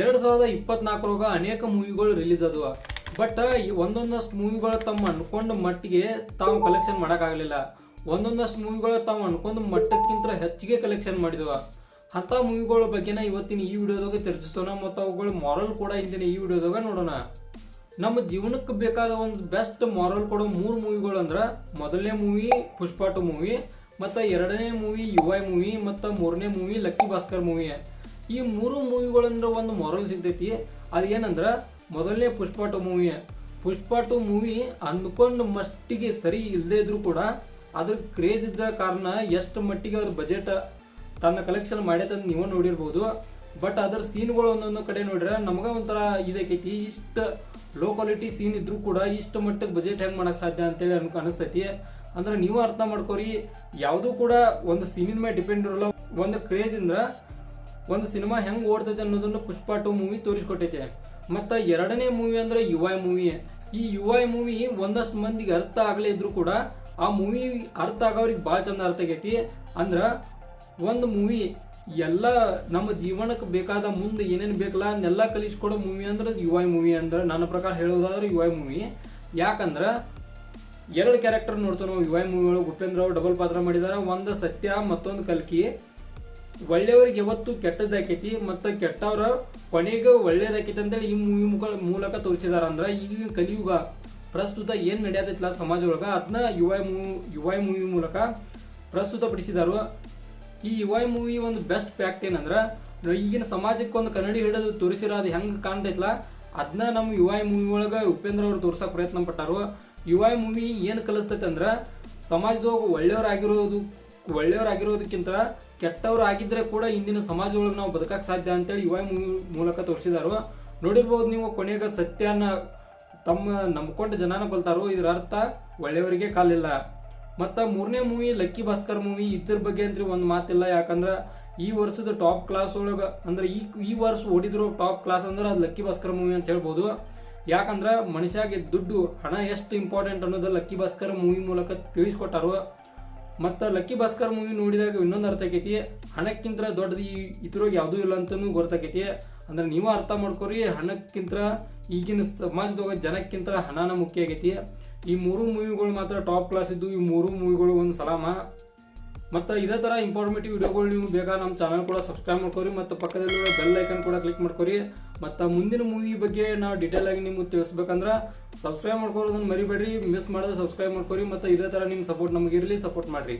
ಎರಡ್ ಸಾವಿರದ ಇಪ್ಪತ್ನಾಲ್ಕರೊಳಗ ಅನೇಕ ಮೂವಿಗಳು ರಿಲೀಸ್ ಆದವು. ಬಟ್ ಒಂದೊಂದಷ್ಟು ಮೂವಿಗಳು ತಮ್ಮ ಅನ್ಕೊಂಡ ಮಟ್ಟಿಗೆ ತಾವು ಕಲೆಕ್ಷನ್ ಮಾಡೋಕ್ಕಾಗಲಿಲ್ಲ. ಒಂದೊಂದಷ್ಟು ಮೂವಿಗಳು ತಾವು ಅನ್ಕೊಂಡ ಮಟ್ಟಕ್ಕಿಂತ ಹೆಚ್ಚಿಗೆ ಕಲೆಕ್ಷನ್ ಮಾಡಿದವ. ಅಂಥ ಮೂವಿಗಳ ಬಗ್ಗೆನ ಇವತ್ತಿನ ಈ ವಿಡಿಯೋದಾಗ ಚರ್ಚಿಸೋಣ ಮತ್ತು ಅವುಗಳ ಮಾರಲ್ ಕೂಡ ಇಂದಿನ ಈ ವಿಡಿಯೋದಾಗ ನೋಡೋಣ. ನಮ್ಮ ಜೀವನಕ್ಕೆ ಬೇಕಾದ ಒಂದು ಬೆಸ್ಟ್ ಮಾರಲ್ ಕೊಡೋ ಮೂರು ಮೂವಿಗಳು ಅಂದ್ರೆ ಮೊದಲನೇ ಮೂವಿ ಪುಷ್ಪಾಟು ಮೂವಿ, ಮತ್ತು ಎರಡನೇ ಮೂವಿ ಯುವ ಮೂವಿ, ಮತ್ತು ಮೂರನೇ ಮೂವಿ ಲಕ್ಕಿ ಭಾಸ್ಕರ್ ಮೂವಿ. ಈ ಮೂರು ಮೂವಿಗಳಂದ್ರೆ ಒಂದು ಮೊರಲ್ ಸಿಗ್ತೈತಿ. ಅದು ಏನಂದ್ರೆ ಮೊದಲನೇ Pushpa two movie. Pushpa two movie ಅಂದ್ಕೊಂಡು ಮಟ್ಟಿಗೆ ಸರಿ ಇಲ್ಲದೇ ಇದ್ರೂ ಕೂಡ ಅದ್ರ ಕ್ರೇಜ್ ಇದ್ದ ಕಾರಣ ಎಷ್ಟು ಮಟ್ಟಿಗೆ ಅವ್ರ ಬಜೆಟ್ ತನ್ನ ಕಲೆಕ್ಷನ್ ಮಾಡೈತಂತ ನೀವು ನೋಡಿರ್ಬೋದು. ಬಟ್ ಅದರ ಸೀನ್ಗಳು ಒಂದೊಂದು ಕಡೆ ನೋಡ್ರೆ ನಮ್ಗೆ ಒಂಥರ ಇದಕ್ಕೈತಿ ಇಷ್ಟು ಲೋ ಕ್ವಾಲಿಟಿ ಸೀನ್ ಇದ್ರೂ ಕೂಡ ಇಷ್ಟು ಮಟ್ಟಕ್ಕೆ ಬಜೆಟ್ ಹೆಂಗೆ ಮಾಡಕ್ಕೆ ಸಾಧ್ಯ ಅಂತೇಳಿ ಅನ್ಕೊ ಅನಿಸ್ತೈತಿ. ಅಂದ್ರೆ ನೀವು ಅರ್ಥ ಮಾಡ್ಕೋರಿ, ಯಾವುದೂ ಕೂಡ ಒಂದು ಸೀನಿನ ಮೇಲೆ ಡಿಪೆಂಡ್ ಇರೋಲ್ಲ. ಒಂದು ಕ್ರೇಜ್ ಇಂದ್ರ ಒಂದು ಸಿನಿಮಾ ಹೆಂಗ್ ಓಡ್ತೈತೆ ಅನ್ನೋದನ್ನು ಪುಷ್ಪ ಟು ಮೂವಿ ತೋರಿಸ್ಕೊಟ್ಟೈತೆ. ಮತ್ತು ಎರಡನೇ ಮೂವಿ ಅಂದ್ರೆ ಯು ಐ ಮೂವಿ. ಈ ಯು ಐ ಮೂವಿ ಒಂದಷ್ಟು ಮಂದಿಗೆ ಅರ್ಥ ಆಗಲೇ ಇದ್ರು ಕೂಡ ಆ ಮೂವಿ ಅರ್ಥ ಆಗೋರಿಗೆ ಭಾಳ ಚಂದ ಅರ್ಥ ಆಗೈತಿ. ಅಂದ್ರೆ ಒಂದು ಮೂವಿ ಎಲ್ಲ ನಮ್ಮ ಜೀವನಕ್ಕೆ ಬೇಕಾದ ಮುಂದೆ ಏನೇನು ಬೇಕಲ್ಲ ಅದನ್ನೆಲ್ಲ ಕಲಿಸ್ಕೊಡೋ ಮೂವಿ ಅಂದ್ರೆ ಐ ಮೂವಿ ಅಂದ್ರೆ ನನ್ನ ಪ್ರಕಾರ ಹೇಳೋದಾದ್ರೆ ಯು ಐ ಮೂವಿ. ಯಾಕಂದ್ರೆ ಎರಡು ಕ್ಯಾರೆಕ್ಟರ್ ನೋಡ್ತೇವೆ ನಾವು. ಮೂವಿ ಒಳಗೆ ಉಪೇಂದ್ರ ಅವರು ಡಬಲ್ ಪಾತ್ರ ಮಾಡಿದಾರೆ. ಒಂದು ಸತ್ಯ, ಮತ್ತೊಂದು ಕಲ್ಕಿ. ಒಳ್ಳೆಯವ್ರಿಗೆ ಯಾವತ್ತು ಕೆಟ್ಟದ್ದಾಕೈತಿ ಮತ್ತು ಕೆಟ್ಟವ್ರ ಕೊನೆಗೆ ಒಳ್ಳೇದಾಕೈತಿ ಅಂತೇಳಿ ಈ ಮೂವಿ ಮೂಲಕ ತೋರಿಸಿದಾರ ಅಂದ್ರೆ ಈಗಿನ ಕಲಿಯುಗ ಪ್ರಸ್ತುತ ಏನು ನಡೆಯತೈತಿಲ್ಲ ಸಮಾಜ ಒಳಗೆ ಅದನ್ನ U I movie U I movie ಮೂಲಕ ಪ್ರಸ್ತುತಪಡಿಸಿದಾರು. ಈ ಯು ಐ ಮೂವಿ ಒಂದು ಬೆಸ್ಟ್ ಫ್ಯಾಕ್ಟ್ ಏನಂದ್ರೆ ಈಗಿನ ಸಮಾಜಕ್ಕೆ ಒಂದು ಕನ್ನಡಿ ಹಿಡಿದು ತೋರಿಸಿರೋ ಅದು ಹೆಂಗೆ ಕಾಣ್ತೈತಿಲ್ಲ ಅದನ್ನ ನಮ್ಮ ಯು ಐ ಮೂವಿ ಒಳಗೆ ಉಪೇಂದ್ರ ಅವರು ತೋರ್ಸೋಕೆ ಪ್ರಯತ್ನ ಪಟ್ಟಾರು. ಯು ಐ ಮೂವಿ ಏನು ಕಲಿಸ್ತೈತೆ ಅಂದ್ರೆ, ಸಮಾಜದೊಳಗೆ ಒಳ್ಳೆಯವರಾಗಿರೋದು ಒಳ್ಳೆಯವರಾಗಿರೋದಕ್ಕಿಂತ ಕೆಟ್ಟವ್ರು ಆಗಿದ್ರೆ ಕೂಡ ಇಂದಿನ ಸಮಾಜದೊಳಗೆ ನಾವು ಬದುಕಕ್ಕೆ ಸಾಧ್ಯ ಅಂತೇಳಿ ಐ ಮೂವಿ ಮೂಲಕ ತೋರಿಸಿದಾರು. ನೋಡಿರ್ಬೋದು ನೀವು ಕೊನೆಗೆ ಸತ್ಯನ ತಮ್ಮ ನಂಬ್ಕೊಂಡು ಜನಾನ ಬಲ್ತಾರೋ ಇದರ ಅರ್ಥ ಒಳ್ಳೆಯವರಿಗೆ ಕಾಲಿಲ್ಲ. ಮತ್ತು ಮೂರನೇ ಮೂವಿ ಲಕ್ಕಿ ಭಾಸ್ಕರ್ ಮೂವಿ, ಇದ್ರ ಬಗ್ಗೆ ಅಂದ್ರೆ ಒಂದು ಮಾತಿಲ್ಲ, ಯಾಕಂದ್ರೆ ಈ ವರ್ಷದ ಟಾಪ್ ಕ್ಲಾಸ್ ಒಳಗೆ, ಅಂದ್ರೆ ಈ ಈ ವರ್ಷ ಓಡಿದ್ರು ಟಾಪ್ ಕ್ಲಾಸ್ ಅಂದ್ರೆ ಅದು ಲಕ್ಕಿ ಭಾಸ್ಕರ್ ಮೂವಿ ಅಂತ ಹೇಳ್ಬೋದು. ಯಾಕಂದ್ರೆ ಮನುಷ್ಯಗೆ ದುಡ್ಡು, ಹಣ ಎಷ್ಟು ಇಂಪಾರ್ಟೆಂಟ್ ಅನ್ನೋದು ಲಕ್ಕಿ ಭಾಸ್ಕರ್ ಮೂವಿ ಮೂಲಕ ತಿಳಿಸ್ಕೊಟ್ಟಾರು. ಮತ್ತು ಲಕ್ಕಿ ಭಾಸ್ಕರ್ ಮೂವಿ ನೋಡಿದಾಗ ಇನ್ನೊಂದು ಅರ್ಥ ಆಕೈತಿ, ಹಣಕ್ಕಿಂತ ದೊಡ್ಡದು ಈ ಇದ್ರೊಳಗೆ ಯಾವುದೂ ಇಲ್ಲ ಅಂತಲೂ ಗೊತ್ತಾಕೈತಿ ಅಂದ್ರೆ ನೀವು ಅರ್ಥ ಮಾಡ್ಕೊರಿ, ಹಣಕ್ಕಿಂತ ಈಗಿನ ಸಮಾಜದಾಗ ಜನಕ್ಕಿಂತ ಹಣನ ಮುಖ್ಯ ಆಗೈತಿ ಈ ಮೂರು ಮೂವಿಗಳು ಮಾತ್ರ ಟಾಪ್ ಕ್ಲಾಸ್ ಇದ್ದು, ಈ ಮೂರು ಮೂವಿಗಳು ಒಂದು ಸಲಾಮ. ಮತ್ತು ಇದೇ ಥರ ಇನ್ಫಾರ್ಮೇಟಿವ್ ವಿಡಿಯೋಗಳು ನೀವು ಬೇಗ ನಮ್ಮ ಚಾನಲ್ ಕೂಡ ಸಬ್ಸ್ಕ್ರೈಬ್ ಮಾಡ್ಕೊರಿ, ಮತ್ತು ಪಕ್ಕದಲ್ಲಿರೋ ಬೆಲ್ ಐಕನ್ ಕೂಡ ಕ್ಲಿಕ್ ಮಾಡ್ಕೊರಿ. ಮತ್ತು ಮುಂದಿನ ಮೂವಿ ಬಗ್ಗೆ ನಾವು ಡೀಟೇಲ್ ಆಗಿ ನಿಮ್ಗೆ ತಿಳಿಸ್ಬೇಕಂದ್ರೆ ಸಬ್ಸ್ಕ್ರೈಬ್ ಮಾಡ್ಕೊಳೋದನ್ನ ಮರಿಬೇಡ್ರಿ ಮಿಸ್ ಮಾಡಿದ್ರೆ ಸಬ್ಸ್ಕ್ರೈಬ್ ಮಾಡ್ಕೊರಿ, ಮತ್ತು ಇದೇ ಥರ ನಿಮ್ಮ ಸಪೋರ್ಟ್ ನಮಗಿರಲಿ ಸಪೋರ್ಟ್ ಮಾಡಿರಿ.